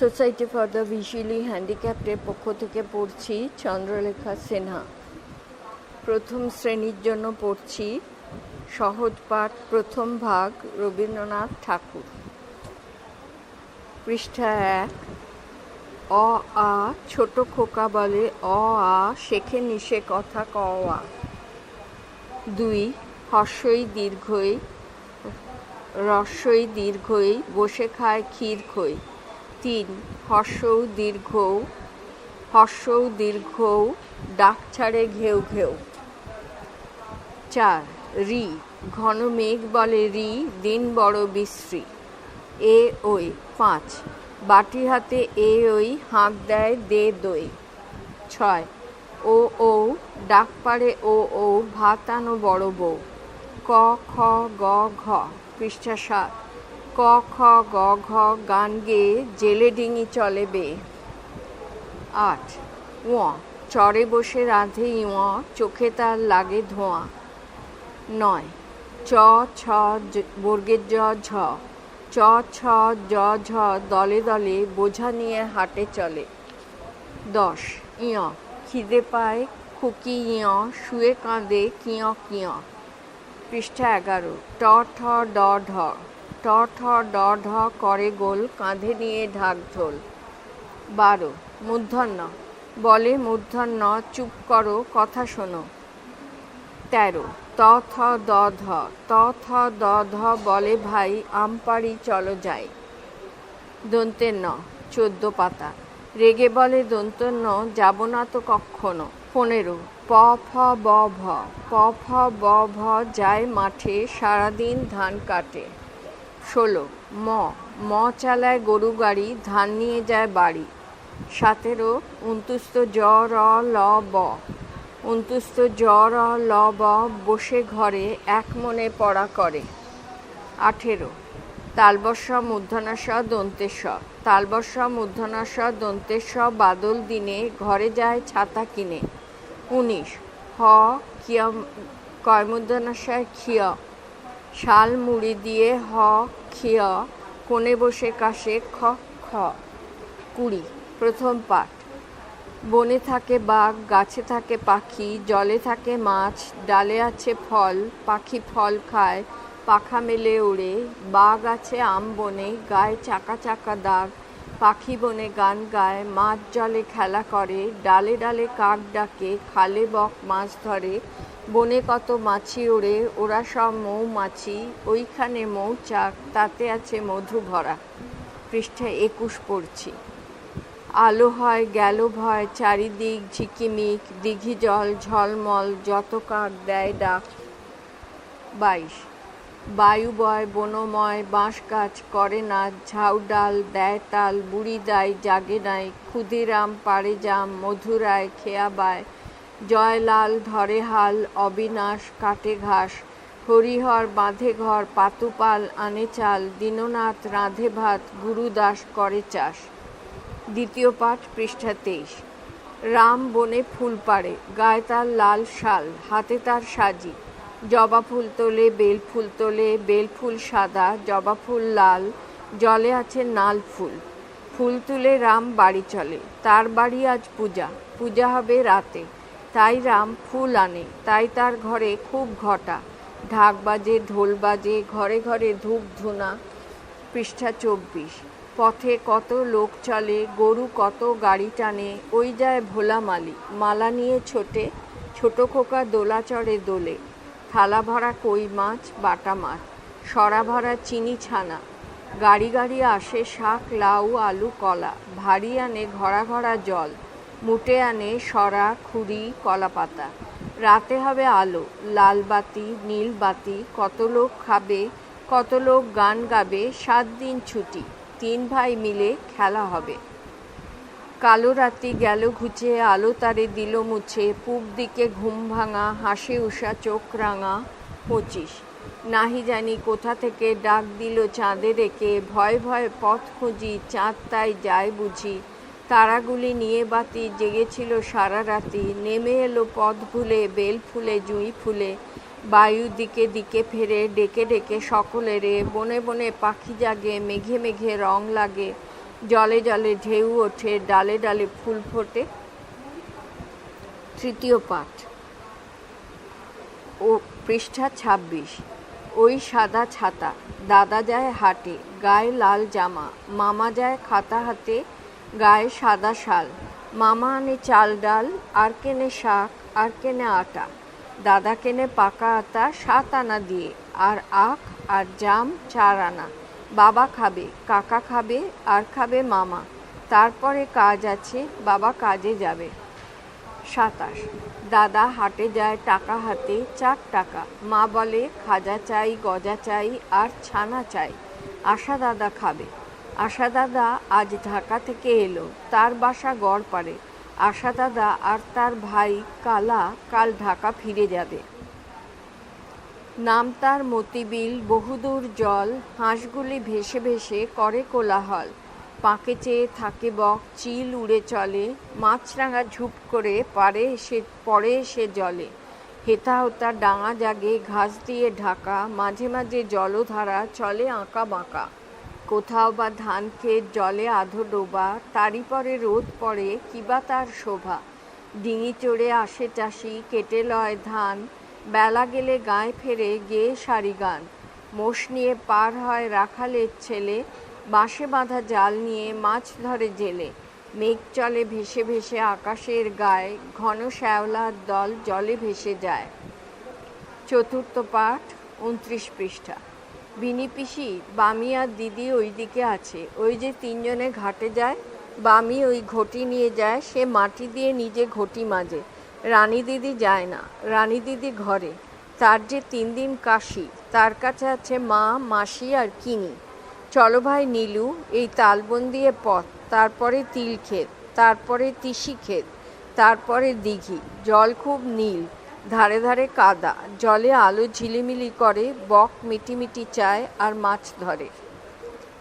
Society for the visually হ্যান্ডিক্যাপ্টের পক্ষ থেকে পড়ছি চন্দ্রলেখা সিনহা। প্রথম শ্রেণির জন্য পড়ছি সহজ পাঠ, প্রথম ভাগ, রবীন্দ্রনাথ ঠাকুর। পৃষ্ঠা এক, অ, আ, ছোট খোকা বলে, অ, আ, শেখে নিশে কথা ক, আ। দুই, হর্ষই দীর্ঘই রস্যই দীর্ঘই, বসে খায় ক্ষীর খই। তিন, হর্ষৌ দীর্ঘৌ হর্ষৌ দীর্ঘৌ, ডাক ছাড়ে ঘেউ ঘেউ। চার, রি, ঘন মেঘ বলে রি, দিন বড় বিশ্রী। এ ওই, পাঁচ, বাটি হাতে এ ওই, হাঁক দেয় দে দই। ছয়, ও ও, ডাক পারে ও ও, ভাত আনো বড় বউ। ক, খ, গ, ঘ, পৃষ্ঠা সাত। ক, খ, গ, ঘ, গান গেয়ে জেলে ডিঙি চলে বে। আট ও চরে বসে রাঁধে ইঁ চোখে তার লাগে ধোঁয়া। নয়, চ, ছ বর্গের জ, ঝ, চ, ছ, জ, ঝ, দলে দলে বোঝা নিয়ে হাটে চলে। দশ ইয় খিদে পায়, খুকি ইয় শুয়ে কাঁদে কিয় কিয় পৃষ্ঠা এগারো, ট, ঠ, ড, ঢ। ট ঠ ড ঢ করে গোল, কাঁধে নিয়ে ঢাক ঢোল। বারো, মূর্ধন্য। বলে, মূর্ধন্য, চুপ করো, কথা শোনো। তেরো, ত, থ, দ, ধ। ত, থ, দ, ধ বলে, ভাই আমপাড়ি চলো যাই। দন্তের ন চোদ্দ পাতা। রেগে বলে দন্ত ন যাব না তো কখনো পনেরো, প, ফ, ব, ভ। প, ফ, ব, ভ যায় মাঠে, সারাদিন ধান কাটে। ষোলো। ম। ম চালায় গরু গাড়ি, ধান নিয়ে যায় বাড়ি। সতেরো। উনতুস্ত জ, র, ল, ব। উনতুস্ত জ, র, ল, ব বসে ঘরে এক মনে পড়া করে। আঠেরো। তালবস্য মূর্ধনাস দন্তেশ তালবস্য মূর্ধনাস দন্তেশ বাদল দিনে ঘরে যায় ছাতা কিনে। উনিশ। হ, কিয় কয়মূর্ধনাশয় খিয় শাল মুড়ি দিয়ে হ ক্ষিয় কোণে বসে কাশে খ খ। কুড়ি, প্রথম পাঠ। বনে থাকে বাঘ, গাছে থাকে পাখি, জলে থাকে মাছ, ডালে আছে ফল, পাখি ফল খায়, পাখা মেলে ওড়ে, বাঘ আছে আম বনে, গায়ে চাকা চাকা দাগ, পাখি বনে গান গায়, মাছ জলে খেলা করে, ডালে ডালে কাক ডাকে, খালে বক মাছ ধরে বনে কত মাছি ওড়ে, ওরা সব মৌমাছি, ওইখানে মৌচাক তাতে আছে মধু ভরা। পৃষ্ঠায় একুশ পড়ছি। আলো হয় গেল ভয় চারিদিক ঝিকিমিক, দিঘি জল, ঝলমল, যত কাক দেয় ডাক। বাইশ। বায়ু বয়, বনময়, বাঁশ গাছ করে না, ঝাউ ডাল দেয় তাল, বুড়ি দায়, জাগে নাই, ক্ষুদিরাম পারে জাম, মধুরায়, খেয়া বায়। জয়লাল ধরে হাল অবিনাশ কাটে ঘাস হরিহর বাঁধে ঘর পাতুপাল আনে চাল দীননাথ রাঁধে ভাত গুরুদাস করে চাষ। দ্বিতীয় পাঠ, পৃষ্ঠা তেইশ। রাম বনে ফুল পাড়ে, গায়ে তার লাল শাল, হাতে তার সাজি। জবা ফুল তোলে, বেল ফুল তোলে, বেল ফুল সাদা, জবা ফুল লাল, জলে আছে নাল ফুল। ফুল তুলে রাম বাড়ি চলে, তার বাড়ি আজ পূজা পূজা হবে রাতে। তাই রাম ফুল আনে, তাই তার ঘরে খুব ঘটা। ঢাক বাজে, ঢোল বাজে, ঘরে ঘরে ধূপ ধুনা, পৃষ্ঠা চব্বিশ। পথে কত লোক চলে, গরু কত গাড়ি টানে, ওই যায় ভোলা মালি। মালা নিয়ে ছোটে, ছোট খোকা দোলা চড়ে দোলে। থালা ভরা কই মাছ, বাটা মাছ। সরা ভরা চিনি ছানা। গাড়ি গাড়ি আসে শাক, লাউ, আলু, কলা। ভারী আনে ঘরা ঘরা জল। মুটে আনে সরা, খুরি, কলাপাতা। রাতে হবে আলো, লাল বাতি, নীল বাতি, কত লোক খাবে, কত লোক গান গাবে, সাত দিন ছুটি, তিন ভাই মিলে খেলা হবে। কালো রাতি গেল ঘুচে, আলো তারে দিল মুছে, পূব দিকে ঘুম ভাঙা, হাসে উষা, চোখ রাঙা, পঁচিশ। নাহি জানি কোথা থেকে ডাক দিল চাঁদে রেখে ভয় ভয় পথ খুঁজি, চাঁদ তাই যায় বুঝি তারাগুলি নিয়ে বাতি জেগেছিল সারা রাতি। নেমে এলো পথ ভুলে, বেল ফুলে, জুঁই ফুলে। বায়ু দিকে দিকে ফেরে, ডেকে ডেকে সকলেরে বনে বনে পাখি জাগে, মেঘে মেঘে রং লাগে। জলে জলে ঢেউ ওঠে, ডালে ডালে ফুল ফোটে। তৃতীয় পাঠ। ও পৃষ্ঠা ছাব্বিশ। ওই সাদা ছাতা। দাদা যায় হাটে, গায়ে লাল জামা। মামা যায় খাতা হাতে গায়ে সাদা শাল। মামা আনে চাল ডাল, আর কেনে শাক, আর কেনে আটা। দাদা কেনে পাকা আটা, সাত আনা দিয়ে, আর আখ, আর জাম, চার আনা। বাবা খাবে, কাকা খাবে, আর খাবে মামা। তারপরে কাজ আছে, বাবা কাজে যাবে। সাতাশ। দাদা হাটে যায় টাকা হাতে, চার টাকা। মা বলে, খাজা চাই, গজা চাই, আর ছানা চাই। আশা দাদা খাবে। আশা দাদা আজ ঢাকা থেকে এলো। তার বাসা গড়পাড়ে। আশা দাদা আর তার ভাই কালা কাল ঢাকা ফিরে যাবে। নাম তার মতিবিল, বহুদূর জল, হাঁসগুলি ভেসে ভেসে করে কোলাহল। পাঁকে চেয়ে থাকে বক, চিল উড়ে চলে, মাছরাঙা ঝুপ করে পারে এসে পরে এসে জলে। হেতা হোতা ডাঙা জাগে, ঘাস দিয়ে ঢাকা, মাঝে মাঝে জলধারা চলে আঁকা বাঁকা। কোথাও বা ধান ক্ষেত জলে আধো ডোবা, তারই পরে রোদ পড়ে কিবা তার শোভা? ডিঙি চড়ে আসে চাষি, কেটে লয় ধান, বেলা গেলে গায়ে ফেরে গেয়ে সারি গান। মোষ নিয়ে পার হয় রাখালের ছেলে, বাঁশে বাঁধা জাল নিয়ে মাছ ধরে জেলে। মেঘ চলে ভেসে ভেসে আকাশের গায়ে, ঘন শ্যাওলার দল জলে ভেসে যায়। চতুর্থ পাঠ, উনত্রিশ পৃষ্ঠা। বিনি পিসি, বামি আর দিদি ওই দিকে আছে। ওই যে তিনজনে ঘাটে যায়, বামি ওই ঘটি নিয়ে যায়, সে মাটি দিয়ে নিজে ঘটি মাজে। রানী দিদি যায় না, রানী দিদি ঘরে। তার যে তিন দিন কাশি, তার কাছে আছে মা, মাসি আর কিনি। চলো ভাই নীলু, এই তালবন দিয়ে পথ, তারপরে তিল ক্ষেত তারপরে তিসি ক্ষেত তারপরে দিঘি। জল খুব নীল ধারে ধারে কাদা, জলে আলো ঝিলিমিলি করে, বক মিটিমিটি চায় আর মাছ ধরে।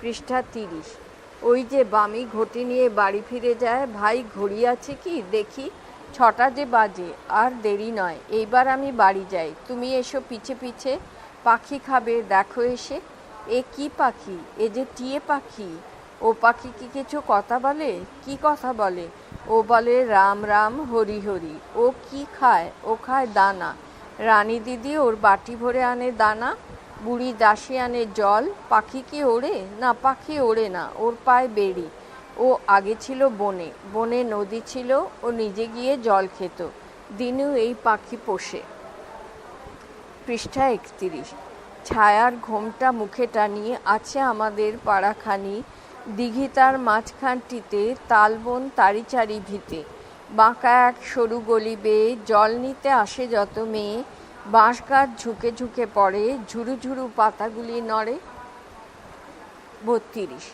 পৃষ্ঠা তিরিশ। ওই যে বামি ঘটি নিয়ে বাড়ি ফিরে যায়, ভাই ঘড়ি আছে কি? দেখি ছটা যে বাজে, আর দেরি নয়। এইবার আমি বাড়ি যাই। তুমি এসো পিছে পিছে, পাখি খাবে, দেখো এসে। এ কি পাখি? এ যে টিয়ে পাখি? ও পাখি কি কিছু কথা বলে? কি কথা বলে? ও বলে, রাম রাম, হরি হরি। ও কি খায়? ও খায় দানা। রানী দিদি ওর বাটি ভরে আনে দানা। বুড়ি দাসী আনে জল। পাখি কি ওড়ে? না, পাখি ওড়ে না। ওর পায়ে বেড়ি। ও আগে ছিল বনে। বনে নদী ছিল। ও নিজে গিয়ে জল খেত। দিনু এই পাখি পোষে। পৃষ্ঠা একত্রিশ। ছায়ার ঘোমটা মুখে টানিয়ে, আছে আমাদের পাড়াখানি। দিঘি তার মাঝখানটিতে তালবন তারি চারি ভিতে বাঁকা এক সরু গলি বেয়ে জল নিতে আসে যত মেয়ে। বাঁশ গাছ ঝুঁকে ঝুঁকে পড়ে, ঝুরু ঝুরু পাতাগুলি নড়ে। বত্রিশ।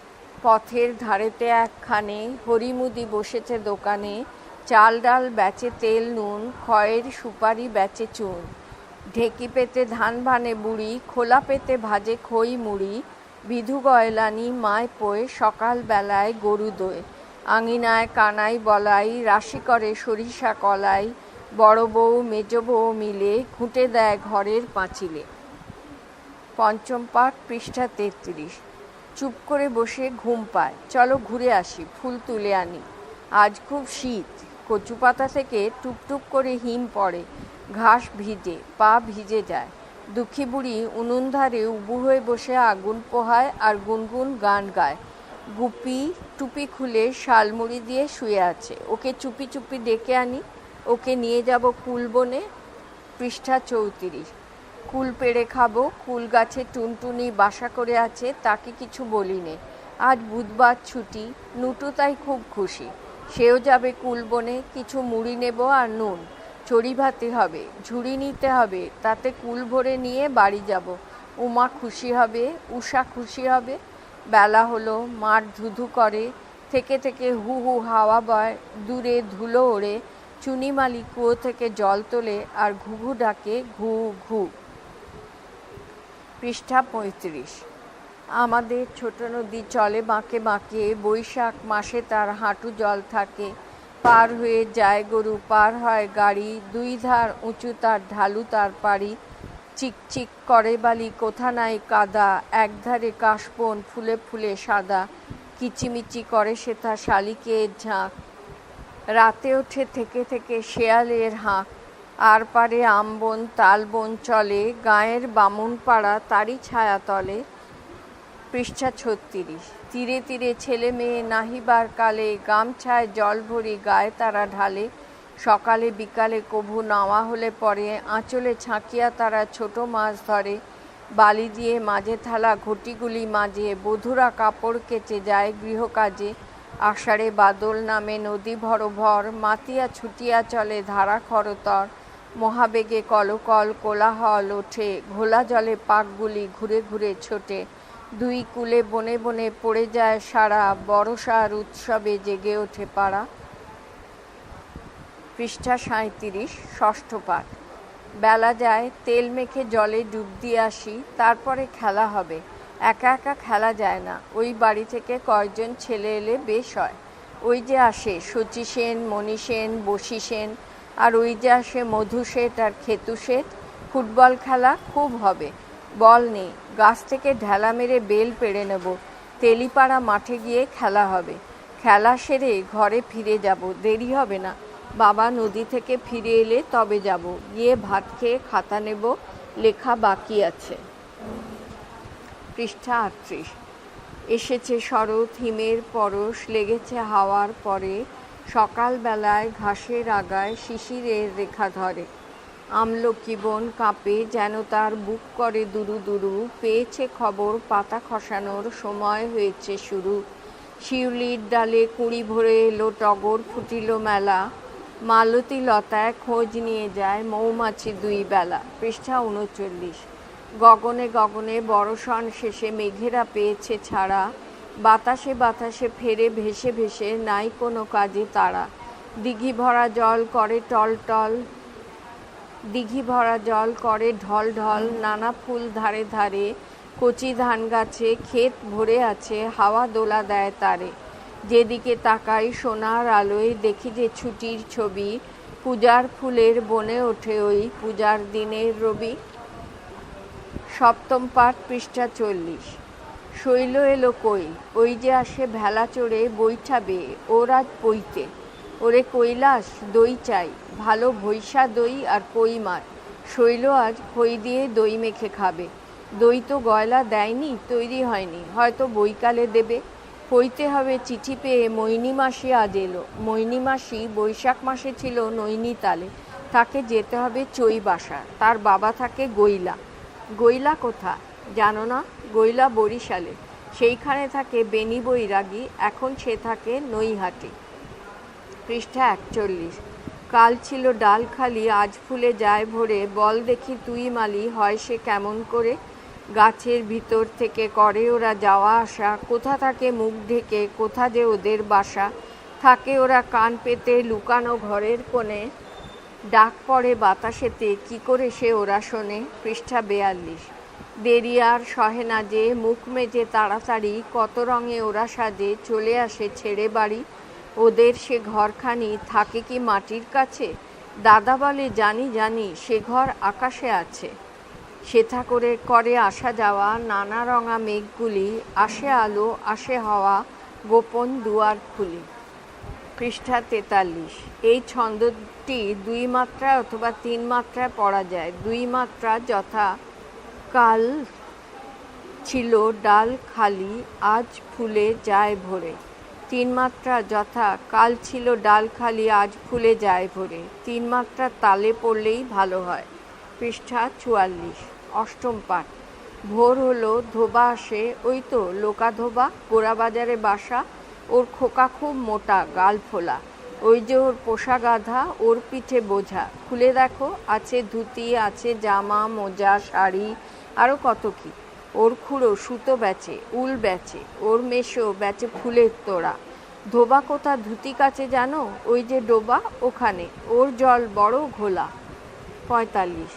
পথের ধারেতে একখানে হরিমুদি বসেছে দোকানে। চাল ডাল বেচে তেল নুন খয়ের সুপারি বেচে চুন। ঢেকি পেতে ধান ভানে বুড়ি, খোলা পেতে ভাজে খই মুড়ি। বিধু গয়লানি মায় পোয়ে সকাল বেলায় গরু দোয়। আঙিনায় কানাই বলাই, রাশি করে সরিষা কলাই। বড় বউ, মেজ বউ মিলে ঘুঁটে দেয় ঘরের পাঁচিলে। পঞ্চম পাঠ, পৃষ্ঠা তেত্রিশ। চুপ করে বসে ঘুম পায়। চলো ঘুরে আসি, ফুল তুলে আনি। আজ খুব শীত। কচু পাতা থেকে টুপটুপ করে হিম পড়ে। ঘাস ভিজে, পা ভিজে যায়। দুঃখী বুড়ি উনুন ধারে উবু হয়ে বসে আগুন পোহায় আর গুনগুন গান গায়। গুপি টুপি খুলে শালমুড়ি দিয়ে শুয়ে আছে। ওকে চুপি চুপি ডেকে আনি। ওকে নিয়ে যাব কুল বনে, পৃষ্ঠা চৌত্রিশ। কুল পেড়ে খাব, কুল গাছে টুনটুনি বাসা করে আছে, তাকে কিছু বলিনে আজ বুধবার ছুটি, নুটু তাই খুব খুশি। সেও যাবে কুল বনে, কিছু মুড়ি নেব আর নুন। চড়ি ভাতে হবে, ঝুড়ি নিতে হবে, তাতে কুল ভরে নিয়ে বাড়ি যাব। উমা খুশি হবে, উষা খুশি হবে। বেলা হলো মাঠ ধুধু করে, থেকে থেকে হু হু হাওয়া বয়, দূরে ধুলো ওড়ে। চুনিমালি কুয়ো থেকে জল তোলে আর ঘুঘু ডাকে ঘু ঘু। পৃষ্ঠা পঁয়ত্রিশ। আমাদের ছোট নদী চলে বাঁকে বাঁকে, বৈশাখ মাসে তার হাঁটু জল থাকে। পার হয়ে যায় গরু, পার হয় গাড়ি, দুই ধার উঁচু তার ঢালু তার পাড়ি চিকচিক করে বালি, কোথা নাই কাদা একধারে কাশবন ফুলে ফুলে সাদা, কিচিমিচি করে সে তার শালিকের ঝাঁক। রাতে ওঠে থেকে থেকে শেয়ালের হাঁক। আর পারে আমবন তালবন চলে, গায়ের বামুন পাড়া তারই ছায়া তলে। পৃষ্ঠা ছত্রিশ। তীরে তীরে ছেলে মেয়ে নাহিবার কালে গামছায় জল ভরি গায়ে তারা ঢালে, সকালে বিকালে কভু নাওয়া হলে পরে আঁচলে ছাঁকিয়া তারা ছোট মাছ ধরে, বালি দিয়ে মাঝে থালা ঘটিগুলি মাঝে, বধুরা কাপড় কেচে যায় গৃহকাজে, আষাঢ়ে বাদল নামে নদী ভর ভর, মাতিয়া ছুটিয়া চলে ধারা খরতর, মহাবেগে কলকল কোলাহল ওঠে, ঘোলা জলে পাকগুলি ঘুরে ঘুরে ছোটে দুই কুলে বনে বনে পড়ে যায় সারা বড়সার উৎসবে জেগে ওঠে পাড়া। পৃষ্ঠা সাঁত্রিশ ষষ্ঠ পাঠ। বেলা যায়, তেল মেখে জলে ডুব দিয়ে আসি, তারপরে খেলা হবে। একা একা খেলা যায় না। ওই বাড়ি থেকে কয়েকজন ছেলে এলে বেশ হয়। ওই যে আসে শচী সেন, মণি সেন, বসি সেন, আর ওই যে আসে মধু শেঠ আর খেতু শেঠ ফুটবল খেলা খুব হবে। বল নেই। গাছ থেকে ঢেলা মেরে বেল পেড়ে নেব। তেলিপাড়া মাঠে গিয়ে খেলা হবে। খেলা সেরে ঘরে ফিরে যাব। দেরি হবে না। বাবা নদী থেকে ফিরে এলে তবে যাব। গিয়ে ভাত খেয়ে খাতা নেব। লেখা বাকি আছে। পৃষ্ঠা আটত্রিশ। এসেছে শরৎ, হিমের পরশ, লেগেছে হাওয়ার পরে। সকালবেলায় ঘাসের আগায় শিশিরের রেখা ধরে। আমলকি বন কাঁপে যেন তার বুক করে দুরু দুরু। পেয়েছে খবর, পাতা খসানোর সময় হয়েছে শুরু। শিউলির ডালে কুড়ি ভরে এলো টগর, ফুটিল মেলা। মালতী লতায় খোঁজ নিয়ে যায় মৌমাছি দুই বেলা। পৃষ্ঠা উনচল্লিশ। গগনে গগনে বড়সন শেষে মেঘেরা পেয়েছে ছাড়া। বাতাসে বাতাসে ফেরে ভেসে ভেসে নাই কোনো কাজে তারা দিঘি ভরা জল করে টল টল দিঘি ভরা জল করে ঢল ঢল, নানা ফুল ধারে ধারে, কচি ধান গাছে ক্ষেত ভরে আছে, হাওয়া দোলা দেয় তারে। যেদিকে তাকাই সোনার আলোয়, দেখি যে ছুটির ছবি, পূজার ফুলের বনে ওঠে ওই পূজার দিনের রবি। সপ্তম পাঠ পৃষ্ঠা চল্লিশ। শৈল এলো কই? ওই যে আসে ভেলা চড়ে বৈঠাবে বেয়ে ওর আজ বইতে ওরে কৈলাস, দই চাই। ভালো ভৈসা দই আর কই মাছ শৈল আজ খই দিয়ে দই মেখে খাবে। দই তো গয়লা দেয়নি, তৈরি হয়নি। হয়তো বইকালে দেবে। কইতে হবে চিঠি পেয়ে মৈনী মাসি আজ এলো। মৈনী মাসি বৈশাখ মাসে ছিল নৈনিতালে। তাকে যেতে হবে চই বাসা। তার বাবা থাকে গৈলা। গৈলা কোথা? জানো না? গৈলা বরিশালে। সেইখানে থাকে বেনি বৈরাগী। এখন সে থাকে নৈহাটি। পৃষ্ঠা একচল্লিশ। কাল ছিল ডাল খালি, আজ ফুলে যায় ভরে। বল দেখি তুই মালি, হয় সে কেমন করে? গাছের ভিতর থেকে করে ওরা যাওয়া আসা। কোথা থাকে মুখ ঢেকে, কোথা যে ওদের বাসা? থাকে ওরা কান পেতে লুকানো ঘরের কোণে। ডাক পড়ে বাতাসেতে, কি করে সে ওরা শোনে? পৃষ্ঠা বেয়াল্লিশ। দেরি আর সহে না যে, মুখ মেজে তাড়াতাড়ি, কত রঙে ওরা সাজে, চলে আসে ছেড়ে বাড়ি। ওদের সে ঘরখানি থাকে কি মাটির কাছে? দাদা বলে, জানি জানি, সে ঘর আকাশে আছে। সেথা করে করে আসা যাওয়া, নানা রঙা মেঘগুলি, আসে আলো, আসে হাওয়া, গোপন দুয়ার খুলি। পৃষ্ঠা তেতাল্লিশ। এই ছন্দটি দুই মাত্রায় অথবা তিন মাত্রায় পড়া যায়। দুই মাত্রা যথা কাল ছিল ডাল খালি, আজ ফুলে যায় ভরে। তিন মাত্রা যথা, কাল ছিল ডাল খালি, আজ ফুলে যায় ভরে। তিন মাত্রা তালে পড়লেই ভালো হয়। পৃষ্ঠা চুয়াল্লিশ, অষ্টম পাঠ। ভোর হলো, ধোবা আসে, ওই তো লোকা ধোবা গোড়াবাজারে বাসা, ওর খোকা খুব মোটা, গাল ফোলা। ওই যে ওর পোষা গাধা, ওর পিঠে বোঝা। খুলে দেখো, আছে ধুতি, আছে জামা, মোজা, শাড়ি আরও কত কি। ওর খুঁড়ো সুতো বেচে উল বেচে ওর মেশো বেচে ফুলের তোড়া। ধোবা কোথা ধুতি কাছে জানো? ওই যে ডোবা ওখানে, ওর জল বড় ঘোলা। পঁয়তাল্লিশ।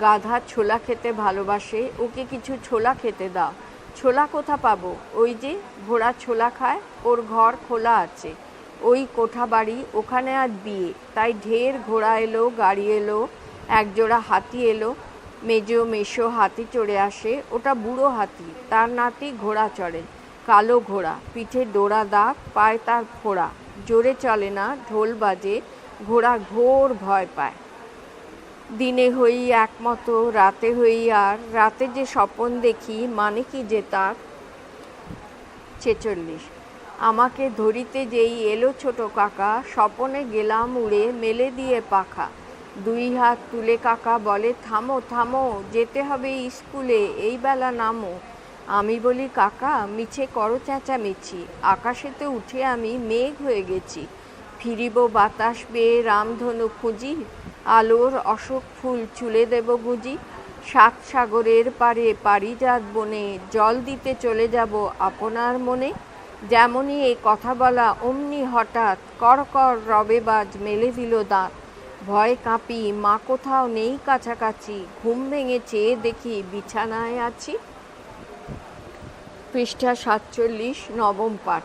গাধা ছোলা খেতে ভালোবাসে, ওকে কিছু ছোলা খেতে দাও। ছোলা কোথা পাবো? ওই যে ঘোড়া ছোলা খায়, ওর ঘর খোলা আছে। ওই কোঠা বাড়ি, ওখানে আজ বিয়ে। তাই ঢের ঘোড়া এলো, গাড়ি এলো, একজোড়া হাতি এলো মেজো মেশো হাতি চড়ে আসে, ওটা বুড়ো হাতি, তার নাতি ঘোড়া চড়ে, কালো ঘোড়া, পিঠে ডোরা দাগ, পায় তার ফোড়া জোরে চলে না, ঢোল বাজে, ঘোড়া ঘোর ভয় পায়। দিনে হই একমতো, রাতে হই আর, রাতে যে স্বপন দেখি মানে কি যে তার? ছেচল্লিশ। আমাকে ধরিতে যেই এলো ছোট কাকা, স্বপনে গেলাম উড়ে, মেলে দিয়ে পাখা দুই হাত তুলে কাকা বলে, থামো থামো, যেতে হবে স্কুলে, এই বেলা নামো। আমি বলি, কাকা, মিছে করো চেঁচামেচি, আকাশেতে উঠে আমি মেঘ হয়ে গেছি। ফিরিব বাতাস বেয়ে রামধনু খুঁজি, আলোর অশোক ফুল চুলে দেব গুজি। সাত সাগরের পারে পারিজাত বনে, জল দিতে চলে যাব আপনার মনে। যেমনই এই কথা বলা, অমনি হঠাৎ করকর রবেবাজ মেলে দিল দাঁত। ভয় কাঁপি, মা কোথাও নেই কাছাকাছি, ঘুম ভেঙে চেয়ে দেখি বিছানায় আছি। পৃষ্ঠা সাতচল্লিশ, নবম পাঠ।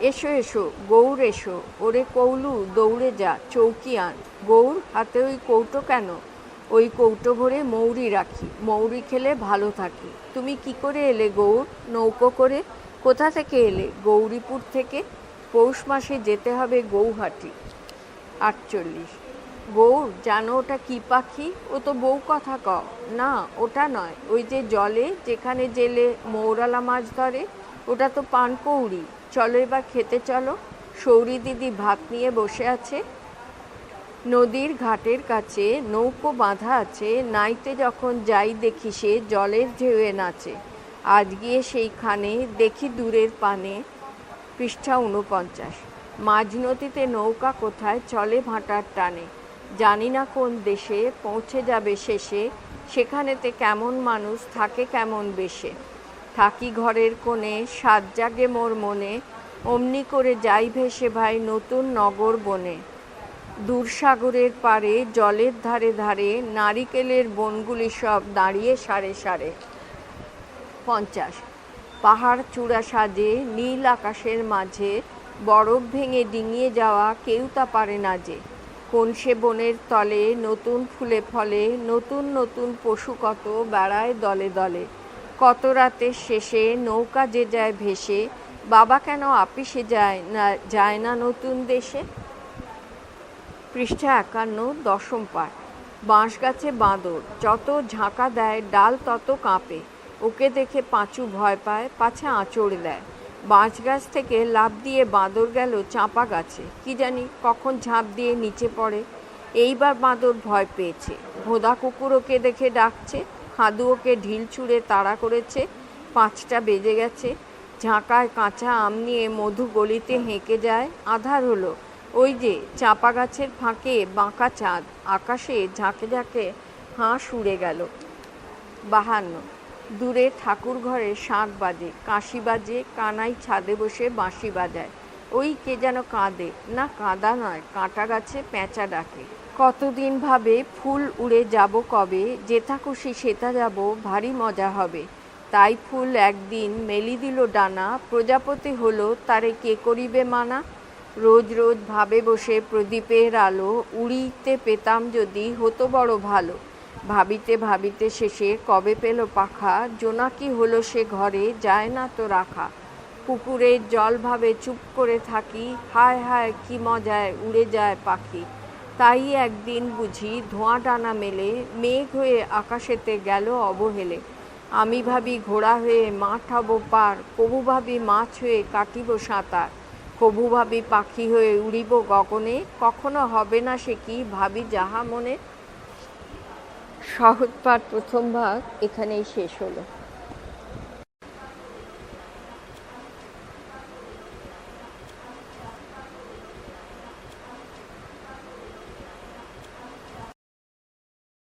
এসো এসো, গৌর এসো, ওরে কৌলু, দৌড়ে যা, চৌকি আন। গৌর, হাতে ওই কৌটো কেন? ওই কৌটো ভরে মৌরি রাখি, মৌরি খেলে ভালো থাকি। তুমি কি করে এলে গৌর? নৌকো করে? কোথা থেকে এলে? গৌরীপুর থেকে? পৌষ মাসে যেতে হবে গৌহাটি। আটচল্লিশ। গৌর জানো ওটা কি পাখি? ও তো বউ কথা ক না, ওটা নয়। ওই যে জলে, যেখানে জেলে মৌরালা মাছ ধরে, ওটা তো পানকৌড়ি চলো এবার খেতে চলো। সৌরি দিদি ভাত নিয়ে বসে আছে। নদীর ঘাটের কাছে নৌকো বাঁধা আছে। নাইতে যখন যাই দেখি সে জলের ঢেউয়ে নাচে। আজ গিয়ে সেইখানে দেখি দূরের পানে পৃষ্ঠা উনপঞ্চাশ মাঝ নদীতে নৌকা কোথায়? চলে ভাঁটার টানে। জানি না কোন দেশে পৌঁছে যাবে শেষে, সেখানেতে কেমন মানুষ থাকে কেমন বেশে। থাকি ঘরের কোণে, সাত জাগে মোর মনে, অমনি করে যাই ভেসে ভাই নতুন নগর বনে। দূরসাগরের পারে জলের ধারে ধারে, নারিকেলের বনগুলি সব দাঁড়িয়ে সারে সারে। পঞ্চাশ। পাহাড় চূড়া সাজে, নীল আকাশের মাঝে, বরফ ভেঙে ডিঙিয়ে যাওয়া কেউ তা পারে না যে। কোন সে বনের তলে নতুন ফুলে ফলে, নতুন নতুন পশু কত বেড়ায় দলে দলে। কত রাতের শেষে নৌকা যে যায় ভেসে, বাবা কেন আপিসে যায় না যায় না নতুন দেশে? পৃষ্ঠা একান্ন, দশম পাঠ। বাঁশ গাছে বাঁদর, যত ঝাঁকা দেয় ডাল তত কাঁপে। ওকে দেখে পাঁচু ভয় পায়, পাছে আঁচড় দেয়। বাঁশ গাছ থেকে লাফ দিয়ে বাঁদর গেল চাঁপা গাছে। কি জানি কখন ঝাঁপ দিয়ে নিচে পড়ে। এইবার বাঁদর ভয় পেয়েছে। ভোদা কুকুর ওকে দেখে ডাকছে। হাদু ওকে ঢিল ছুঁড়ে তাড়া করেছে। পাঁচটা বেজে গেছে। ঝাঁকায় কাঁচা আম নিয়ে মধু গলিতে হেঁকে যায়। আধার হলো। ওই যে চাঁপা গাছের ফাঁকে বাঁকা চাঁদ। আকাশে ঝাঁকে ঝাঁকে হাঁস উড়ে গেল। বাহান্ন। দূরে ঠাকুর ঘরে শাঁখ বাজে, কাশি বাজে, কানাই ছাদে বসে বাঁশি বাজায়। ওই কে যেন কাঁদে, না কাঁদা নয়, কাঁটা গাছে পেঁচা ডাকে। কতদিন ভাবে ফুল উড়ে যাব কবে যেথা খুশি সেথা যাব, ভারী মজা হবে। তাই ফুল একদিন মেলি দিল ডানা, প্রজাপতি হলো তারে কে করিবে মানা? রোজ রোজ ভাবে বসে প্রদীপের আলো, উড়িতে পেতাম যদি হতো বড় ভালো। ভাবিতে ভাবিতে শেষে কবে পেল পাখা? জোনাকি হলো সে ঘরে, যায় না তো রাখা। পুকুরের জল ভাবে চুপ করে থাকি, হায় হায় কি মজায় উড়ে যায় পাখি। তাই একদিন বুঝি ধোঁয়া টানা মেলে, মেঘ হয়ে আকাশেতে গেল অবহেলে। আমি ভাবি ঘোড়া হয়ে মাঠ হব পার, কবু ভাবি মাছ হয়ে কাটিব সাঁতার। কবু ভাবি পাখি হয়ে উড়িব গগনে, কখনো হবে না সে কি ভাবি যাহা মনে। সহজপাঠ প্রথম ভাগ এখানেই শেষ হলো।